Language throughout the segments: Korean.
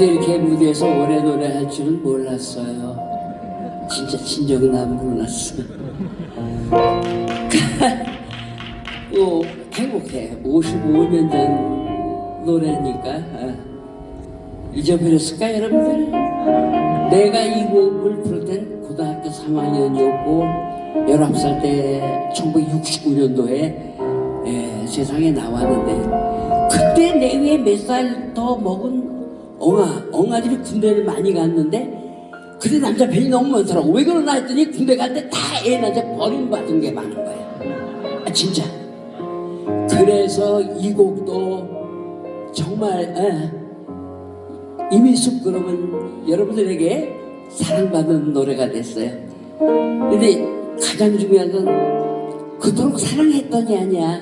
나도 이렇게 무대에서 오래 노래할 줄은 몰랐어요. 진짜 진정 난 몰랐어. 또 행복해. 55년 전 노래니까 아, 잊어버렸을까 여러분들? 내가 이 곡을 부를 땐 고등학교 3학년이었고 19살 때 1969년도에 예, 세상에 나왔는데 그때 내외 몇살 더 먹은 엉아 엉아들이 군대를 많이 갔는데 그때 남자 벨이 너무 많더라고 왜 그러나 했더니 군대 갈 때 다 애 남자 버림받은 게 많은 거야 아 진짜 그래서 이 곡도 정말 에, 이민숙 그러면 여러분들에게 사랑받는 노래가 됐어요. 근데 가장 중요한 건 그토록 사랑했더니 아니야.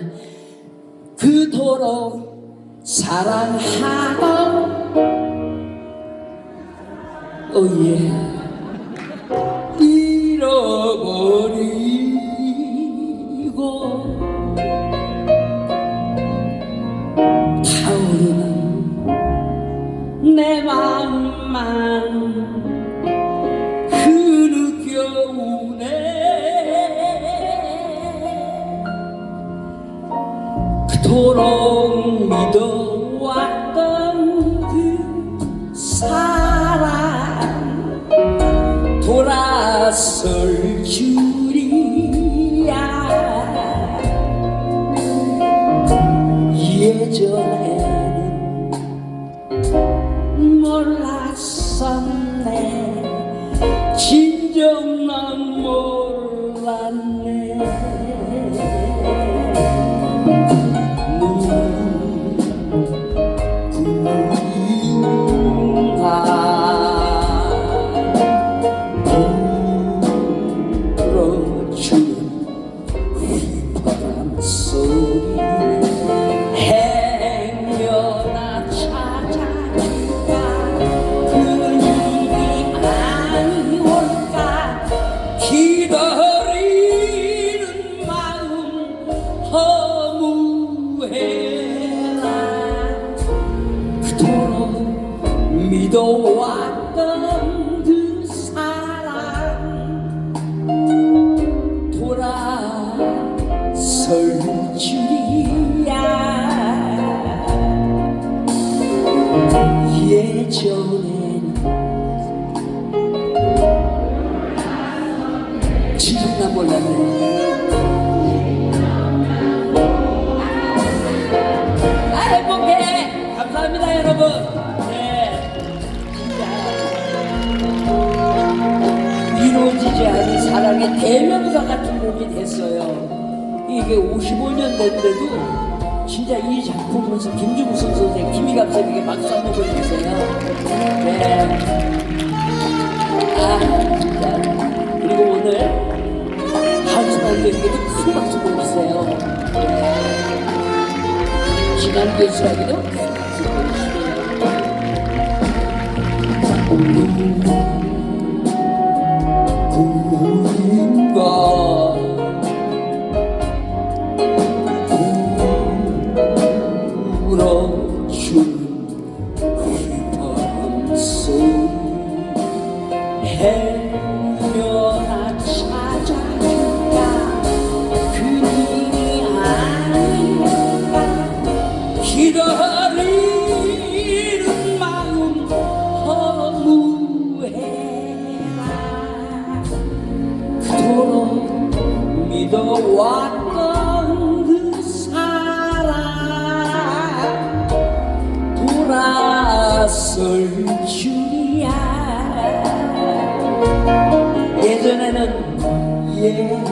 그토록 사랑하던 오예. 잃어버리고 타오르는 내 마음만 흐느껴오네. 그토록 믿어 돌아설 줄이야. 예전에는 몰랐었네 믿어왔던 그 사랑 돌아설 줄이야. 예전 대명사 같은 곡이 됐어요. 이게 55년 됐는데도 진짜 이 작품 보면서 김주무성 선생 김희 감독에게 박수 한번 보내주세요. 네. 아 진짜 그리고 오늘 한수 감독에게도 큰 박수 보내주세요. 시간 교수라기도 큰 박수 보내주세요 чудо. yeah.